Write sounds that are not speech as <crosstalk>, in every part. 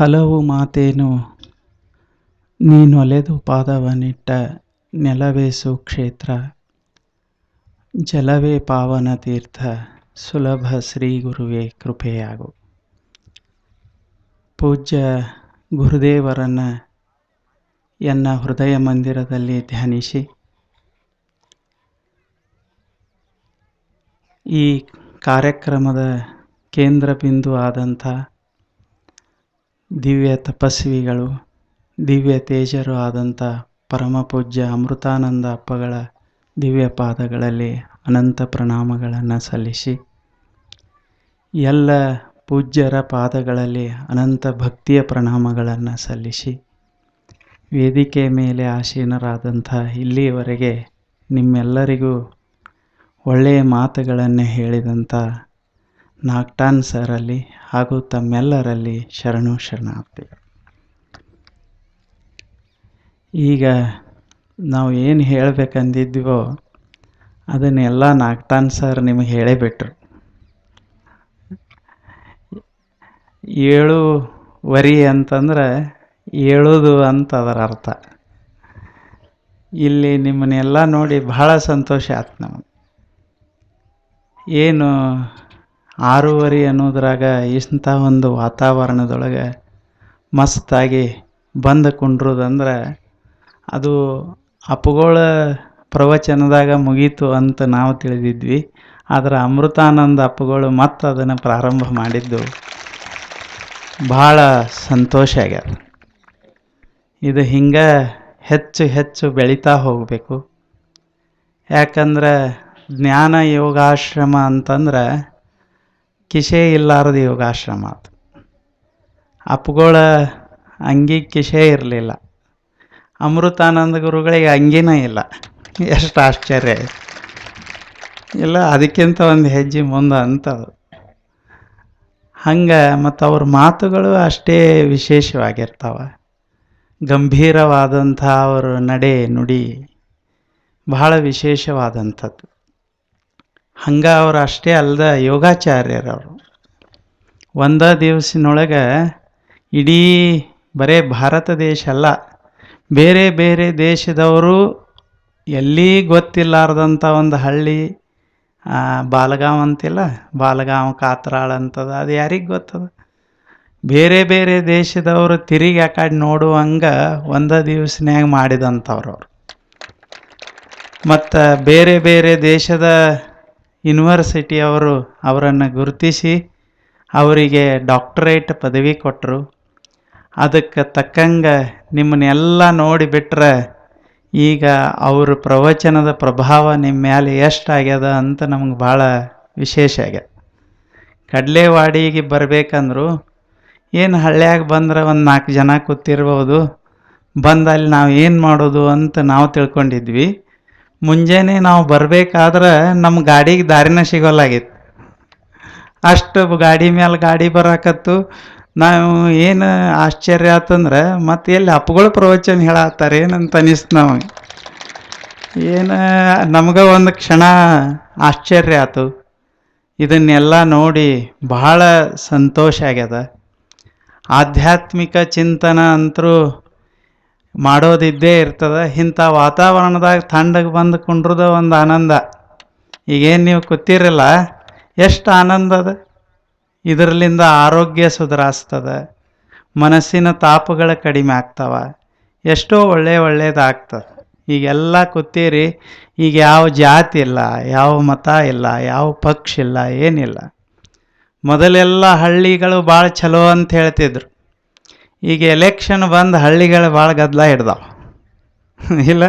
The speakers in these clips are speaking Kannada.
ಹಲವು ಮಾತೇನು ನೀನೊಲೆದು ಪಾದವನಿಟ್ಟ ನೆಲವೇ ಸುಕ್ಷೇತ್ರ ಜಲವೇ ಪಾವನ ತೀರ್ಥ, ಸುಲಭ ಶ್ರೀ ಗುರುವೇ ಕೃಪೆಯಾಗು. ಪೂಜ್ಯ ಗುರುದೇವರನ್ನು ಎನ್ನ ಹೃದಯ ಮಂದಿರದಲ್ಲಿ ಧ್ಯಾನಿಸಿ. ಈ ಕಾರ್ಯಕ್ರಮದ ಕೇಂದ್ರ ಬಿಂದು ಆದಂಥ ದಿವ್ಯ ತಪಸ್ವಿಗಳು, ದಿವ್ಯ ತೇಜರು ಆದಂಥ ಪರಮ ಪೂಜ್ಯ ಅಮೃತಾನಂದ ಅಪ್ಪಗಳ ದಿವ್ಯ ಪಾದಗಳಲ್ಲಿ ಅನಂತ ಪ್ರಣಾಮಗಳನ್ನು ಸಲ್ಲಿಸಿ, ಎಲ್ಲ ಪೂಜ್ಯರ ಪಾದಗಳಲ್ಲಿ ಅನಂತ ಭಕ್ತಿಯ ಪ್ರಣಾಮಗಳನ್ನು ಸಲ್ಲಿಸಿ, ವೇದಿಕೆ ಮೇಲೆ ಆಸೀನರಾದಂಥ ಇಲ್ಲಿಯವರೆಗೆ ನಿಮ್ಮೆಲ್ಲರಿಗೂ ಒಳ್ಳೆಯ ಮಾತುಗಳನ್ನು ಹೇಳಿದಂಥ ನಾಗ್ಟಾನ್ ಸರಲ್ಲಿ ಹಾಗೂ ತಮ್ಮೆಲ್ಲರಲ್ಲಿ ಶರಣು ಶರಣಾರ್ಥಿ ಈಗ ನಾವು ಏನು ಹೇಳಬೇಕಂದಿದ್ವೋ ಅದನ್ನೆಲ್ಲ ನಾಗ್ಟಾನ್ ಸರ್ ನಿಮಗೆ ಹೇಳೇ ಏಳು ವರಿ ಅಂತಂದ್ರೆ ಏಳೋದು ಅಂತ ಅದರ ಅರ್ಥ. ಇಲ್ಲಿ ನಿಮ್ಮನ್ನೆಲ್ಲ ನೋಡಿ ಬಹಳ ಸಂತೋಷ ಆಯ್ತು ನಮಗೆ. ಏನು ಆರೂವರೆ ಅನ್ನೋದ್ರಾಗ ಇಂಥ ಒಂದು ವಾತಾವರಣದೊಳಗೆ ಮಸ್ತಾಗಿ ಬಂದು ಕುಂಡ್ರೋದಂದ್ರೆ ಅದು ಅಪ್ಗೋಳ ಪ್ರವಚನದಾಗ ಮುಗೀತು ಅಂತ ನಾವು ತಿಳಿದಿದ್ವಿ. ಆದರೆ ಅಮೃತಾನಂದ ಅಪ್ಪುಗಳು ಮತ್ತೆ ಅದನ್ನು ಪ್ರಾರಂಭ ಮಾಡಿದ್ದು ಭಾಳ ಸಂತೋಷ ಆಗ್ಯದ. ಇದು ಹಿಂಗೆ ಹೆಚ್ಚು ಹೆಚ್ಚು ಬೆಳೀತಾ ಹೋಗಬೇಕು. ಯಾಕಂದ್ರೆ ಜ್ಞಾನ ಯೋಗಾಶ್ರಮ ಅಂತಂದ್ರೆ ಕಿಸೆ ಇಲ್ಲಾರದ ಯೋಗಾಶ್ರಮ ಅದು. ಅಪ್ಪುಗಳ ಅಂಗಿ ಕಿಶೆ ಇರಲಿಲ್ಲ. ಅಮೃತಾನಂದ ಗುರುಗಳಿಗೆ ಅಂಗಿನೇ ಇಲ್ಲ. ಎಷ್ಟು ಆಶ್ಚರ್ಯ. ಇಲ್ಲ, ಅದಕ್ಕಿಂತ ಒಂದು ಹೆಜ್ಜೆ ಮುಂದೆ ಅಂತದು. ಹಂಗೆ ಮತ್ತು ಅವ್ರ ಮಾತುಗಳು ಅಷ್ಟೇ ವಿಶೇಷವಾಗಿರ್ತಾವೆ. ಗಂಭೀರವಾದಂಥ ಅವರ ನಡೆ ನುಡಿ ಬಹಳ ವಿಶೇಷವಾದಂಥದ್ದು. ಹಂಗೆ ಅವ್ರು ಅಷ್ಟೇ ಅಲ್ಲದ ಯೋಗಾಚಾರ್ಯರವರು. ಒಂದ ದಿವಸಿನೊಳಗೆ ಇಡೀ ಬರೇ ಭಾರತ ದೇಶ ಅಲ್ಲ, ಬೇರೆ ಬೇರೆ ದೇಶದವರು ಎಲ್ಲಿ ಗೊತ್ತಿಲ್ಲಾರ್ದಂಥ ಒಂದು ಹಳ್ಳಿ ಬಾಲಗಾಂವ್ ಅಂತಿಲ್ಲ ಬಾಲಗಾಂವ್ ಕಾತ್ರಾಳ ಅಂತದ, ಅದು ಯಾರಿಗೆ ಗೊತ್ತದ? ಬೇರೆ ಬೇರೆ ದೇಶದವರು ತಿರುಗಿ ಆ ಕಡೆ ನೋಡುವಂಗೆ ಒಂದ ದಿವಸನ್ಯಾಗ ಮಾಡಿದಂಥವ್ರು ಅವರು ಮತ್ತು ಬೇರೆ ಬೇರೆ ದೇಶದ ಯೂನಿವರ್ಸಿಟಿಯವರು ಅವರನ್ನು ಗುರುತಿಸಿ ಅವರಿಗೆ ಡಾಕ್ಟರೇಟ್ ಪದವಿ ಕೊಟ್ಟರು. ಅದಕ್ಕೆ ತಕ್ಕಂಗೆ ನಿಮ್ಮನ್ನೆಲ್ಲ ನೋಡಿಬಿಟ್ರೆ ಈಗ ಅವ್ರ ಪ್ರವಚನದ ಪ್ರಭಾವ ನಿಮ್ಮ ಮೇಲೆ ಎಷ್ಟಾಗ್ಯದ ಅಂತ ನಮ್ಗೆ ಭಾಳ ವಿಶೇಷ ಆಗ್ಯದ. ಕಡಲೆವಾಡಿಗೆ ಬರಬೇಕಂದ್ರು ಏನು ಹಳ್ಳ್ಯಾಗ ಬಂದ್ರೆ ಒಂದು ನಾಲ್ಕು ಜನ ಕೂತಿರ್ಬೋದು, ಬಂದು ಅಲ್ಲಿ ನಾವು ಏನು ಮಾಡೋದು ಅಂತ ನಾವು ತಿಳ್ಕೊಂಡಿದ್ವಿ. ಮುಂಜಾನೆ ನಾವು ಬರಬೇಕಾದ್ರೆ ನಮ್ಮ ಗಾಡಿಗೆ ದಾರಿನ ಸಿಗೋಲ್ಲಾಗಿತ್ತು. ಅಷ್ಟು ಗಾಡಿ ಮೇಲೆ ಗಾಡಿ ಬರಾಕತ್ತು. ನಾವು ಏನು ಆಶ್ಚರ್ಯ ಆತಂದ್ರೆ, ಮತ್ತೆ ಎಲ್ಲಿ ಅಪ್ಪಗಳು ಪ್ರವಚನ ಹೇಳತ್ತಾರೆ ಏನಂತ ಅನಿಸ್ತು ನಮಗೆ. ಏನು ನಮ್ಗೆ ಒಂದು ಕ್ಷಣ ಆಶ್ಚರ್ಯ ಆಯ್ತು ಇದನ್ನೆಲ್ಲ ನೋಡಿ ಬಹಳ ಸಂತೋಷ ಆಗ್ಯದ. ಆಧ್ಯಾತ್ಮಿಕ ಚಿಂತನ ಅಂತರೂ ಮಾಡೋದಿದ್ದೇ ಇರ್ತದೆ. ಇಂಥ ವಾತಾವರಣದಾಗ ಥಂಡಗೆ ಬಂದು ಕುಂಡ್ರದ ಒಂದು ಆನಂದ. ಈಗೇನು ನೀವು ಕೂತಿರಲ್ಲ, ಎಷ್ಟು ಆನಂದ ಅದ. ಇದರಲ್ಲಿಂದ ಆರೋಗ್ಯ ಸುಧಾರಿಸ್ತದೆ. ಮನಸ್ಸಿನ ತಾಪಗಳು ಕಡಿಮೆ ಆಗ್ತವೆ. ಎಷ್ಟೋ ಒಳ್ಳೆ ಒಳ್ಳೇದಾಗ್ತದೆ. ಈಗೆಲ್ಲ ಕೂತೀರಿ, ಈಗ ಯಾವ ಜಾತಿ ಇಲ್ಲ, ಯಾವ ಮತ ಇಲ್ಲ, ಯಾವ ಪಕ್ಷ ಇಲ್ಲ, ಏನಿಲ್ಲ. ಮೊದಲೆಲ್ಲ ಹಳ್ಳಿಗಳು ಭಾಳ ಚಲೋ ಅಂತ ಹೇಳ್ತಿದ್ರು. ಈಗ ಎಲೆಕ್ಷನ್ ಬಂದು ಹಳ್ಳಿಗಳು ಭಾಳ ಗದ್ದಲ ಹಿಡ್ದಾವ. ಇಲ್ಲ,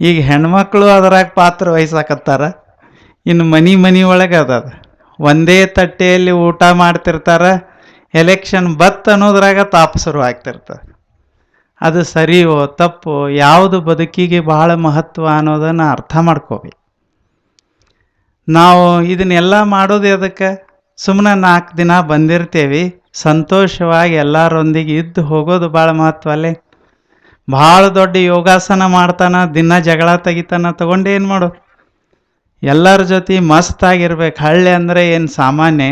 ಈಗ ಹೆಣ್ಮಕ್ಳು ಅದ್ರಾಗ ಪಾತ್ರ ವಹಿಸಾಕತ್ತಾರ, ಇನ್ನು ಮನೆ ಮನೆ ಒಳಗೆ ಅದ ಒಂದೇ ತಟ್ಟೆಯಲ್ಲಿ ಊಟ ಮಾಡ್ತಿರ್ತಾರೆ ಎಲೆಕ್ಷನ್ ಬತ್ ಅನ್ನೋದ್ರಾಗ ತಾಪ ಶುರು ಆಗ್ತಿರ್ತದೆ ಅದು ಸರಿಯೋ ತಪ್ಪು ಯಾವುದು ಬದುಕಿಗೆ ಬಹಳ ಮಹತ್ವ ಅನ್ನೋದನ್ನು ಅರ್ಥ ಮಾಡ್ಕೋಬೇಕು. ನಾವು ಇದನ್ನೆಲ್ಲ ಮಾಡೋದು ಅದಕ್ಕೆ ಸುಮ್ಮನೆ ನಾಲ್ಕು ದಿನ ಬಂದಿರ್ತೇವೆ ಸಂತೋಷವಾಗಿ ಎಲ್ಲರೊಂದಿಗೆ ಇದ್ದು ಹೋಗೋದು ಭಾಳ ಮಹತ್ವ ಅಲ್ಲೇ. ಭಾಳ ದೊಡ್ಡ ಯೋಗಾಸನ ಮಾಡ್ತಾನ, ದಿನ ಜಗಳ ತೆಗಿತಾನ, ತಗೊಂಡು ಏನು ಮಾಡು. ಎಲ್ಲರ ಜೊತೆ ಮಸ್ತಾಗಿರ್ಬೇಕು ಹಳ್ಳಿ ಅಂದರೆ ಏನು ಸಾಮಾನ್ಯ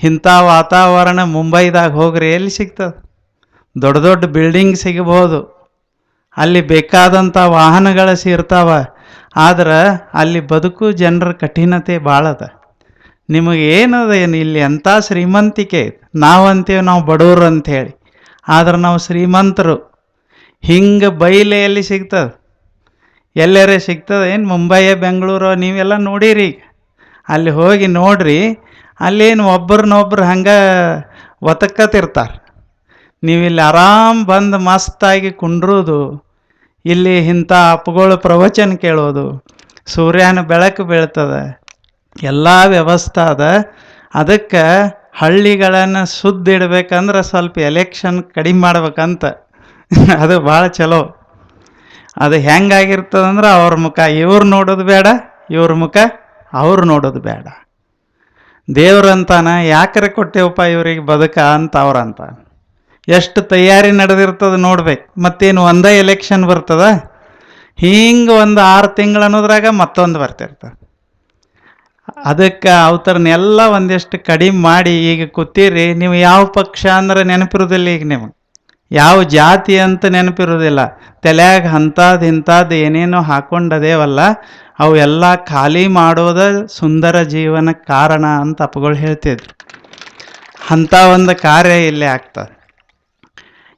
ಇಂಥ ವಾತಾವರಣ ಮುಂಬೈದಾಗ ಹೋಗ್ರಿ ಎಲ್ಲಿ ಸಿಗ್ತದೆ? ದೊಡ್ಡ ದೊಡ್ಡ ಬಿಲ್ಡಿಂಗ್ ಸಿಗಬಹುದು ಅಲ್ಲಿ ಬೇಕಾದಂಥ ವಾಹನಗಳು ಸಿರ್ತಾವ ಆದ್ರೆ ಅಲ್ಲಿ ಬದುಕು ಜನರ ಕಠಿಣತೆ ಭಾಳ ಅದ. ನಿಮಗೆ ಏನದ ಏನು ಇಲ್ಲಿ ಎಂಥ ಶ್ರೀಮಂತಿಕೆ. ನಾವಂತೇವೆ ನಾವು ಬಡವರು ಅಂಥೇಳಿ. ಆದ್ರೆ ನಾವು ಶ್ರೀಮಂತರು. ಹಿಂಗೆ ಬೈಲೆ ಎಲ್ಲಿ ಸಿಗ್ತದೆ. ಎಲ್ಲರೇ ಸಿಗ್ತದೆ? ಏನು ಮುಂಬೈ, ಬೆಂಗಳೂರು, ನೀವೆಲ್ಲ ನೋಡಿರಿ. ಅಲ್ಲಿ ಹೋಗಿ ನೋಡ್ರಿ. ಅಲ್ಲೇನು ಒಬ್ರನ್ನೊಬ್ರು ಹಂಗೆ ಒತಕ್ಕತಿರ್ತಾರೆ ನೀವು ಇಲ್ಲಿ ಆರಾಮ್ ಬಂದು ಮಸ್ತಾಗಿ ಕುಂಡ್ರೋದು. ಇಲ್ಲಿ ಇಂಥ ಅಪ್ಪಗಳು ಪ್ರವಚನ ಕೇಳೋದು. ಸೂರ್ಯನ ಬೆಳಕು ಬೀಳ್ತದೆ. ಎಲ್ಲ ವ್ಯವಸ್ಥೆ ಅದ. ಅದಕ್ಕೆ ಹಳ್ಳಿಗಳನ್ನು ಸುದ್ದಿಡ್ಬೇಕಂದ್ರೆ ಸ್ವಲ್ಪ ಎಲೆಕ್ಷನ್ ಕಡಿಮೆ ಮಾಡ್ಬೇಕಂತ. <laughs> ಅದು ಭಾಳ ಚಲೋ. ಅದು ಹೆಂಗಾಗಿರ್ತದಂದ್ರೆ ಅವ್ರ ಮುಖ ಇವ್ರು ನೋಡೋದು ಬೇಡ, ಇವ್ರ ಮುಖ ಅವ್ರು ನೋಡೋದು ಬೇಡ. ದೇವ್ರಂತಾನ ಯಾಕರೆ ಕೊಟ್ಟೆವಪ್ಪ ಇವ್ರಿಗೆ ಬದುಕ ಅಂತ ಅವ್ರಂತ ಎಷ್ಟು ತಯಾರಿ ನಡೆದಿರ್ತದ ನೋಡ್ಬೇಕು. ಮತ್ತೇನು ಒಂದೇ ಎಲೆಕ್ಷನ್ ಬರ್ತದ? ಹಿಂಗೆ ಒಂದು ಆರು ತಿಂಗಳು ಅನ್ನೋದ್ರಾಗ ಮತ್ತೊಂದು ಬರ್ತಿರ್ತದೆ. ಅದಕ್ಕೆ ಅವತರನ್ನೆಲ್ಲ ಒಂದಿಷ್ಟು ಕಡಿಮೆ ಮಾಡಿ ಈಗ ಕೂತೀರಿ, ನೀವು ಯಾವ ಪಕ್ಷ ಅಂದ್ರೆ ನೆನಪಿರೋದಿಲ್ಲ ಈಗ ನಿಮಗೆ. ಯಾವ ಜಾತಿ ಅಂತ ನೆನಪಿರೋದಿಲ್ಲ. ತಲೆಯಾಗ ಅಂಥದ್ದು ಇಂಥದ್ದು ಏನೇನೋ ಹಾಕೊಂಡದೇವಲ್ಲ ಅವೆಲ್ಲ ಖಾಲಿ ಮಾಡೋದ ಸುಂದರ ಜೀವನ ಕಾರಣ ಅಂತ ಅಪ್ಪಗಳು ಹೇಳ್ತಿದ್ರು. ಅಂಥ ಒಂದು ಕಾರ್ಯ ಇಲ್ಲಿ ಆಗ್ತದೆ.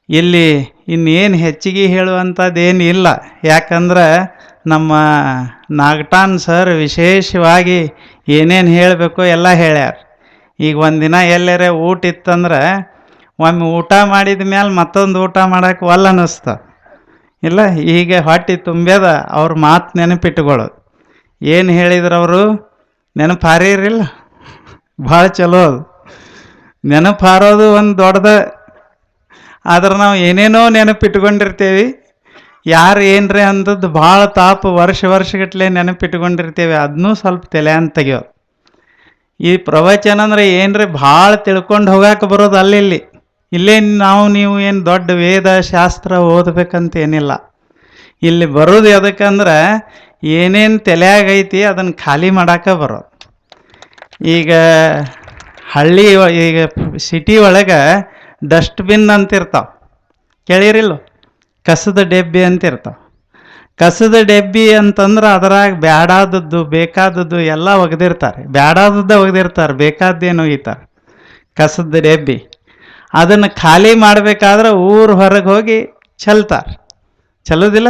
ಇಲ್ಲಿ ಇನ್ನೇನು ಹೆಚ್ಚಿಗೆ ಹೇಳುವಂಥದ್ದೇನು ಇಲ್ಲ. ಯಾಕಂದ್ರೆ ನಮ್ಮ ನಾಗಟಾನ್ ಸರ್ ವಿಶೇಷವಾಗಿ ಏನೇನು ಹೇಳಬೇಕು ಎಲ್ಲ ಹೇಳ್ಯಾರ. ಈಗ ಒಂದಿನ ಎಲ್ಲರ ಊಟ ಇತ್ತಂದ್ರೆ ಒಮ್ಮೆ ಊಟ ಮಾಡಿದ ಮೇಲೆ ಮತ್ತೊಂದು ಊಟ ಮಾಡಕ್ಕೆ ಒಲ್ಲ ಅನ್ನಿಸ್ತ. ಇಲ್ಲ ಈಗ ಹೊಟ್ಟೆ ತುಂಬ್ಯದ ಅವ್ರ ಮಾತು ನೆನಪಿಟ್ಕೊಳ್ಳೋದು ಏನು ಹೇಳಿದ್ರು ಅವರು? ನೆನಪು ಹಾರಿರಿಲ್ಲ ಭಾಳ ಚಲೋ ಅದು. ನೆನಪು ಹಾರೋದು ಒಂದು ದೊಡ್ಡದ. ಆದ್ರೆ ನಾವು ಏನೇನೋ ನೆನಪಿಟ್ಕೊಂಡಿರ್ತೀವಿ. ಯಾರು ಏನ್ರಿ ಅಂದದ್ದು ಭಾಳ ತಾಪ ವರ್ಷ ವರ್ಷಗಟ್ಟಲೆ ನೆನಪಿಟ್ಕೊಂಡಿರ್ತೇವೆ. ಅದನ್ನೂ ಸ್ವಲ್ಪ ತಲೆ ಅಂತ ತೆಗಿಯೋದು. ಈ ಪ್ರವಚನ ಅಂದರೆ ಏನ್ರಿ ಭಾಳ ತಿಳ್ಕೊಂಡು ಹೋಗಾಕ ಬರೋದು ಅಲ್ಲಿ ಇಲ್ಲೇ ನಾವು ನೀವು ಏನು ದೊಡ್ಡ ವೇದ ಶಾಸ್ತ್ರ ಓದಬೇಕಂತ ಏನಿಲ್ಲ. ಇಲ್ಲಿ ಬರೋದು ಎದಕ್ಕಂದ್ರೆ ಏನೇನು ತಲೆಯಾಗೈತಿ ಅದನ್ನು ಖಾಲಿ ಮಾಡಾಕ ಬರೋದು. ಈಗ ಹಳ್ಳಿ ಈಗ ಸಿಟಿ ಒಳಗೆ ಡಸ್ಟ್ಬಿನ್ ಅಂತಿರ್ತಾವೆ. ಕೇಳಿರಿಲ್ಲ? ಕಸದ ಡೆಬ್ಬಿ ಅಂತ ಇರ್ತಾವೆ. ಕಸದ ಡೆಬ್ಬಿ ಅಂತಂದ್ರೆ ಅದರಾಗ ಬ್ಯಾಡಾದದ್ದು, ಬೇಕಾದದ್ದು ಎಲ್ಲ ಒಗೆದಿರ್ತಾರೆ. ಬ್ಯಾಡಾದದ್ದ ಒಗೆದಿರ್ತಾರೆ, ಬೇಕಾದ್ದೇನು ಒಗಿತಾರೆ ಕಸದ ಡೆಬ್ಬಿ. ಅದನ್ನು ಖಾಲಿ ಮಾಡಬೇಕಾದ್ರೆ ಊರು ಹೊರಗೆ ಹೋಗಿ ಚೆಲ್ತಾರೆ. ಚಲೋದಿಲ್ಲ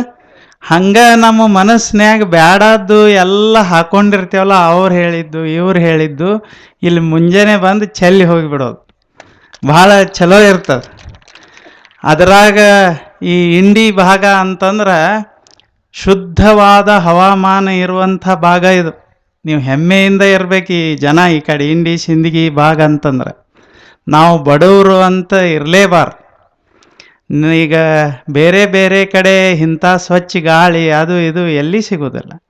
ಹಂಗೆ ನಮ್ಮ ಮನಸ್ಸಿನ್ಯಾಗ ಬ್ಯಾಡಾದ್ದು ಎಲ್ಲ ಹಾಕೊಂಡಿರ್ತೀವಲ್ಲ, ಅವ್ರು ಹೇಳಿದ್ದು, ಇವ್ರು ಹೇಳಿದ್ದು, ಇಲ್ಲಿ ಮುಂಜಾನೆ ಬಂದು ಚೆಲ್ಲಿ ಹೋಗಿಬಿಡೋದು. ಭಾಳ ಚಲೋ ಇರ್ತದೆ. ಅದರಾಗ ಈ ಇಂಡಿ ಭಾಗ ಅಂತಂದ್ರೆ ಶುದ್ಧವಾದ ಹವಾಮಾನ ಇರುವಂಥ ಭಾಗ ಇದು. ನೀವು ಹೆಮ್ಮೆಯಿಂದ ಇರಬೇಕು ಈ ಜನ ಈ ಕಡೆ ಇಂಡಿ ಸಿಂದಗಿ ಭಾಗ ಅಂತಂದ್ರೆ. ನಾವು ಬಡವರು ಅಂತ ಇರಲೇಬಾರ್ದು. ಈಗ ಬೇರೆ ಬೇರೆ ಕಡೆ ಇಂಥ ಸ್ವಚ್ಛ ಗಾಳಿ ಅದು ಇದು ಎಲ್ಲಿ ಸಿಗೋದಿಲ್ಲ.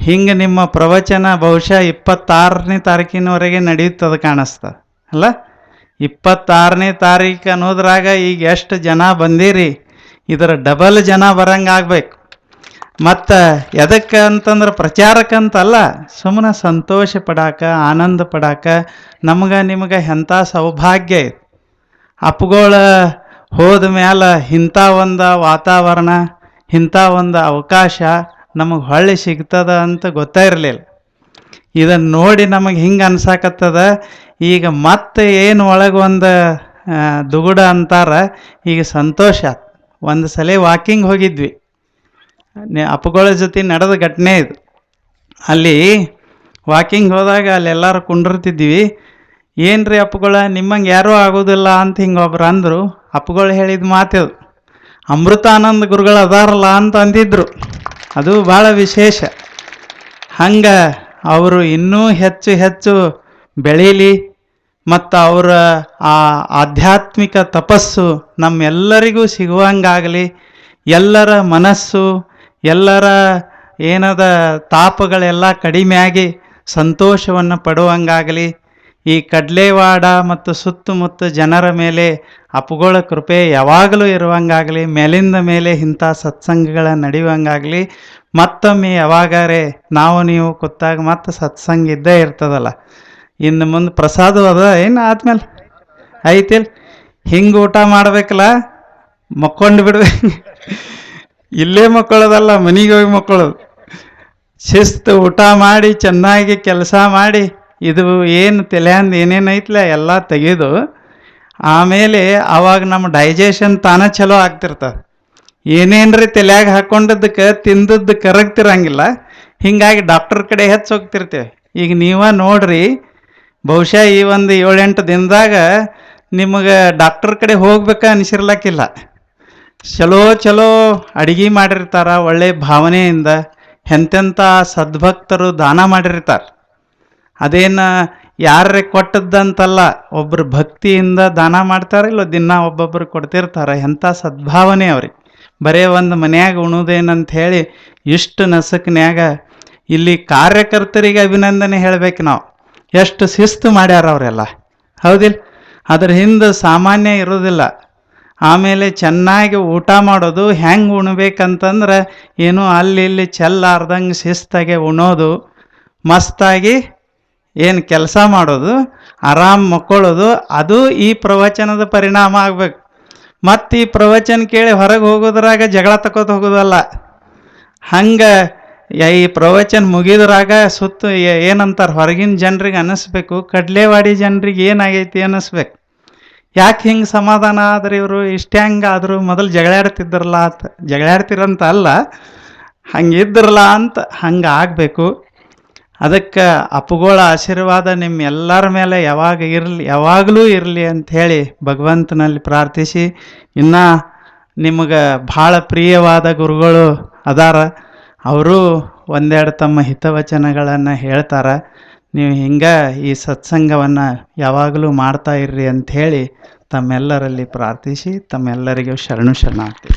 ಹಿಂಗೆ ನಿಮ್ಮ ಪ್ರವಚನ ಬಹುಶಃ ಇಪ್ಪತ್ತಾರನೇ ತಾರೀಕಿನವರೆಗೆ ನಡೆಯುತ್ತದೆ ಕಾಣಿಸ್ತದೆ. ಅಲ್ಲ? ಇಪ್ಪತ್ತಾರನೇ ತಾರೀಕು ಅನ್ನೋದ್ರಾಗ ಈಗ ಎಷ್ಟು ಜನ ಬಂದಿರಿ? ಇದರ ಡಬಲ್ ಜನ ಬರಂಗಾಗಬೇಕು. ಮತ್ತು ಎದಕ್ಕೆ ಅಂತಂದ್ರೆ ಪ್ರಚಾರಕ್ಕಂತಲ್ಲ ಸುಮ್ಮನೆ ಸಂತೋಷ ಪಡಾಕ, ಆನಂದ ಪಡಾಕ ನಮ್ಗೆ ನಿಮ್ಗೆ ಎಂಥ ಸೌಭಾಗ್ಯ ಐತೆ. ಅಪ್ಪುಗಳ ಹೋದ ಮೇಲೆ ಇಂಥ ಒಂದು ವಾತಾವರಣ ಇಂಥ ಒಂದು ಅವಕಾಶ ನಮಗೆ ಹೊಳ್ಳಿ ಸಿಗ್ತದ ಅಂತ ಗೊತ್ತೇ ಇರಲಿಲ್ಲ ಇದನ್ನು ನೋಡಿ ನಮಗೆ ಹಿಂಗೆ ಅನ್ಸಾಕತ್ತದ ಈಗ ಮತ್ತೆ ಏನು ಒಳಗೆ ಒಂದು ದುಗುಡ ಅಂತಾರ, ಈಗ ಸಂತೋಷ. ಒಂದು ಸಲ ವಾಕಿಂಗ್ ಹೋಗಿದ್ವಿ. ಅಪ್ಪಗಳ ಜೊತೆ ನಡೆದ ಘಟನೆ ಇದು. ಅಲ್ಲಿ ವಾಕಿಂಗ್ ಹೋದಾಗ ಅಲ್ಲೆಲ್ಲರೂ ಕುಂಡಿರ್ತಿದ್ವಿ. ರೀ ಅಪ್ಪಗಳ, ನಿಮ್ಮಂಗೆ ಯಾರೂ ಆಗೋದಿಲ್ಲ ಅಂತ ಹಿಂಗೆ ಒಬ್ರು ಅಂದರು. ಅಪ್ಪಗಳು ಹೇಳಿದ ಮಾತಿದು ಅಮೃತಾನಂದ ಗುರುಗಳು ಅದಾರಲ್ಲ ಅಂತ ಅಂದಿದ್ರು. ಅದು ಭಾಳ ವಿಶೇಷ. ಹಂಗೆ ಅವರು ಇನ್ನೂ ಹೆಚ್ಚು ಹೆಚ್ಚು ಬೆಳೀಲಿ. ಮತ್ತು ಅವರ ಆ ಆಧ್ಯಾತ್ಮಿಕ ತಪಸ್ಸು ನಮ್ಮೆಲ್ಲರಿಗೂ ಸಿಗುವಂಗಾಗಲಿ. ಎಲ್ಲರ ಮನಸ್ಸು, ಎಲ್ಲರ ಏನದ ತಾಪಗಳೆಲ್ಲ ಕಡಿಮೆಯಾಗಿ ಸಂತೋಷವನ್ನು ಪಡುವಂಗಾಗಲಿ. ಈ ಕಡ್ಲೆವಾಡ ಮತ್ತು ಸುತ್ತಮುತ್ತ ಜನರ ಮೇಲೆ ಅಪುಗಳ ಕೃಪೆ ಯಾವಾಗಲೂ ಇರುವಂಗಾಗಲಿ. ಮೇಲಿಂದ ಮೇಲೆ ಇಂಥ ಸತ್ಸಂಗಗಳ ನಡೆಯುವಂಗಾಗಲಿ. ಮತ್ತೊಮ್ಮೆ ಯಾವಾಗಾರೆ ನಾವು ನೀವು ಕೂತಾಗ ಮತ್ತೆ ಸತ್ಸಂಗ ಇದ್ದೇ ಇರ್ತದಲ್ಲ. ಇನ್ನು ಮುಂದೆ ಪ್ರಸಾದ ಅದ, ಏನು ಆದ್ಮೇಲೆ? ಐತಿಲ್, ಹಿಂಗೆ ಊಟ ಮಾಡ್ಬೇಕಲ್ಲ, ಮಕ್ಕೊಂಡು ಬಿಡ್ಬೇಕು. ಇಲ್ಲೇ ಮಕ್ಕಳದಲ್ಲ ಮನೆಗೆ ಹೋಗಿ ಮಕ್ಕಳದು ಶಿಸ್ತು ಊಟ ಮಾಡಿ, ಚೆನ್ನಾಗಿ ಕೆಲಸ ಮಾಡಿ, ಇದು ಏನು ತಲೆಯಂದು ಏನೇನು ಐತ್ಲ, ಎಲ್ಲ ತೆಗೆದು, ಆಮೇಲೆ ಆವಾಗ ನಮ್ಮ ಡೈಜೆಷನ್ ತಾನೇ ಚಲೋ ಆಗ್ತಿರ್ತದೆ ಏನೇನ್ರಿ ತಲೆಯಾಗ ಹಾಕೊಂಡಿದ್ದಕ್ಕೆ, ತಿಂದದ್ದು ಕರಗ್ತಿರಂಗಿಲ್ಲ. ಹಿಂಗಾಗಿ ಡಾಕ್ಟರ್ ಕಡೆ ಹೆಚ್ಚು ಹೋಗ್ತಿರ್ತೇವೆ. ಈಗ ನೀವ ನೋಡ್ರಿ ಬಹುಶಃ ಈ ಒಂದು ಏಳೆಂಟು ದಿನದಾಗ ನಿಮಗೆ ಡಾಕ್ಟರ್ ಕಡೆ ಹೋಗ್ಬೇಕ ಅನಿಸಿರ್ಲಕ್ಕಿಲ್ಲ. ಚಲೋ ಚಲೋ ಅಡಿಗೆ ಮಾಡಿರ್ತಾರ, ಒಳ್ಳೆ ಭಾವನೆಯಿಂದ ಎಂತೆಂಥ ಸದ್ಭಕ್ತರು ದಾನ ಮಾಡಿರ್ತಾರೆ. ಅದೇನು ಯಾರೇ ಕೊಟ್ಟದ್ದಂತಲ್ಲ ಒಬ್ಬರು ಭಕ್ತಿಯಿಂದ ದಾನ ಮಾಡ್ತಾರೆ, ಇಲ್ಲ ದಿನ ಒಬ್ಬೊಬ್ಬರು ಕೊಡ್ತಿರ್ತಾರೆ ಎಂಥ ಸದ್ಭಾವನೆ ಅವ್ರಿಗೆ. ಬರೇ ಒಂದು ಮನ್ಯಾಗ ಉಣುದೇನಂತ ಹೇಳಿ ಇಷ್ಟು ನಸಕ್ನ್ಯಾಗ ಇಲ್ಲಿ ಕಾರ್ಯಕರ್ತರಿಗೆ ಅಭಿನಂದನೆ ಹೇಳ್ಬೇಕು ನಾವು. ಎಷ್ಟು ಶಿಸ್ತು ಮಾಡ್ಯಾರ ಅವರೆಲ್ಲ. ಹೌದಿಲ್ಲ ಅದ್ರ ಹಿಂದೆ ಸಾಮಾನ್ಯ ಇರೋದಿಲ್ಲ. ಆಮೇಲೆ ಚೆನ್ನಾಗಿ ಊಟ ಮಾಡೋದು ಹೆಂಗೆ ಉಣ್ಬೇಕಂತಂದ್ರೆ ಏನು ಅಲ್ಲಿ ಇಲ್ಲಿ ಚೆಲ್ಲಾರ್ದಂಗೆ ಶಿಸ್ತಾಗೆ ಉಣೋದು, ಮಸ್ತಾಗಿ ಏನು ಕೆಲಸ ಮಾಡೋದು, ಆರಾಮ್ ಮಕ್ಕೊಳ್ಳೋದು, ಅದು ಈ ಪ್ರವಚನದ ಪರಿಣಾಮ ಆಗ್ಬೇಕು. ಮತ್ತು ಈ ಪ್ರವಚನ ಕೇಳಿ ಹೊರಗೆ ಹೋಗೋದ್ರಾಗ ಜಗಳ ತಕೋತ ಹೋಗೋದಲ್ಲ. ಹಂಗೆ ಈ ಪ್ರವಚನ ಮುಗಿದ್ರಾಗ ಸುತ್ತ ಏನಂತಾರೆ? ಹೊರಗಿನ ಜನರಿಗೆ ಅನ್ನಿಸ್ಬೇಕು, ಕಡ್ಲೆವಾಡಿ ಜನರಿಗೆ ಏನಾಗೈತಿ ಅನ್ನಿಸ್ಬೇಕು. ಯಾಕೆ ಹಿಂಗೆ ಸಮಾಧಾನ ಆದ್ರೆ ಇವರು? ಇಷ್ಟೇ ಆದರೂ ಮೊದಲು ಜಗಳಾಡ್ತಿದ್ರಲ್ಲ ಅಂತ ಜಗಳಾಡ್ತಿರಂತ ಅಲ್ಲ, ಹಂಗಿದ್ರಲ್ಲ ಅಂತ ಹಂಗೆ ಆಗಬೇಕು. ಅದಕ್ಕೆ ಅಪ್ಪುಗಳ ಆಶೀರ್ವಾದ ನಿಮ್ಮ ಎಲ್ಲರ ಮೇಲೆ ಯಾವಾಗ ಇರಲಿ ಯಾವಾಗಲೂ ಇರಲಿ ಅಂಥೇಳಿ ಭಗವಂತನಲ್ಲಿ ಪ್ರಾರ್ಥಿಸಿ. ಇನ್ನು ನಿಮಗೆ ಭಾಳ ಪ್ರಿಯವಾದ ಗುರುಗಳು ಅದಾರ. ಅವರು ಒಂದೆರಡು ತಮ್ಮ ಹಿತವಚನಗಳನ್ನು ಹೇಳ್ತಾರೆ. ನೀವು ಹಿಂಗೆ ಈ ಸತ್ಸಂಗವನ್ನು ಯಾವಾಗಲೂ ಮಾಡ್ತಾ ಇರ್ರಿ ಅಂಥೇಳಿ ತಮ್ಮೆಲ್ಲರಲ್ಲಿ ಪ್ರಾರ್ಥಿಸಿ ತಮ್ಮೆಲ್ಲರಿಗೂ ಶರಣು ಶರಣಾರ್ಥಿ